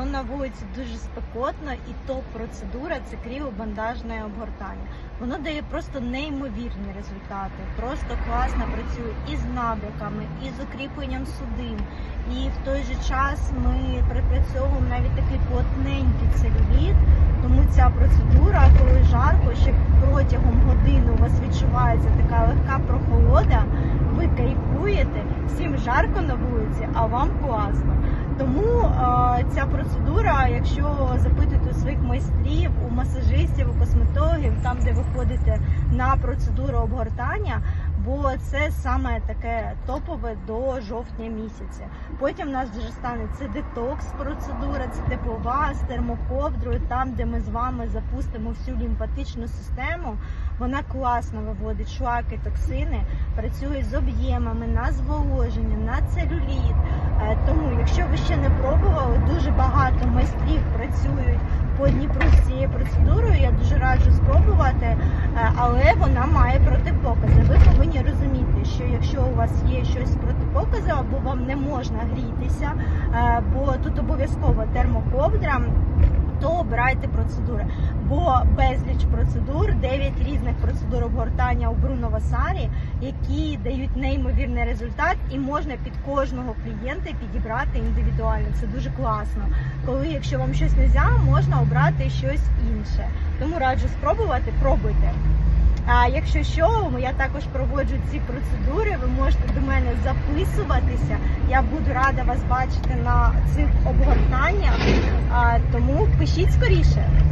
то на вулиці дуже спекотно, і топ-процедура це кріобандажне обгортання. Воно дає просто неймовірні результати. Просто класно працює і з набряками, і з укріпленням судин. І в той же час ми припрацьовуємо навіть такий плотненький целюліт. Тому ця процедура, коли жарко, ще протягом години у вас відчувається така легка прохолода, ви кайфуєте, всім жарко на вулиці, а вам класно. Тому е, ця процедура, якщо запитуєте у своїх майстрів, у масажистів, у косметологів, там де ви ходите на процедуру обгортання, бо це саме таке топове до жовтня місяця. Потім у нас вже стане це детокс процедура, це теплова з термоковдрою, там де ми з вами запустимо всю лімфатичну систему. Вона класно виводить шлаки, токсини, працює з об'ємами на зволоження, на целюліт. Якщо ви ще не пробували, дуже багато майстрів працюють по Дніпру з цією процедурою. Я дуже раджу спробувати, е, але вона має протипокази. Ви повинні розуміти, що якщо у вас є щось протипокази, або вам не можна грітися, е, бо тут обов'язково термоковдра. То обирайте процедури, безліч процедур, 9 різних процедур обгортання у Бруно Васарі, які дають неймовірний результат, і можна під кожного клієнта підібрати індивідуально. Це дуже класно. Коли, якщо вам щось не можна, можна обрати щось інше. Тому раджу спробувати, пробуйте. А якщо що, я також проводжу ці процедури. Ви можете до мене записуватися. Я буду рада вас бачити на цих обгортаннях. Тому пишіть скоріше.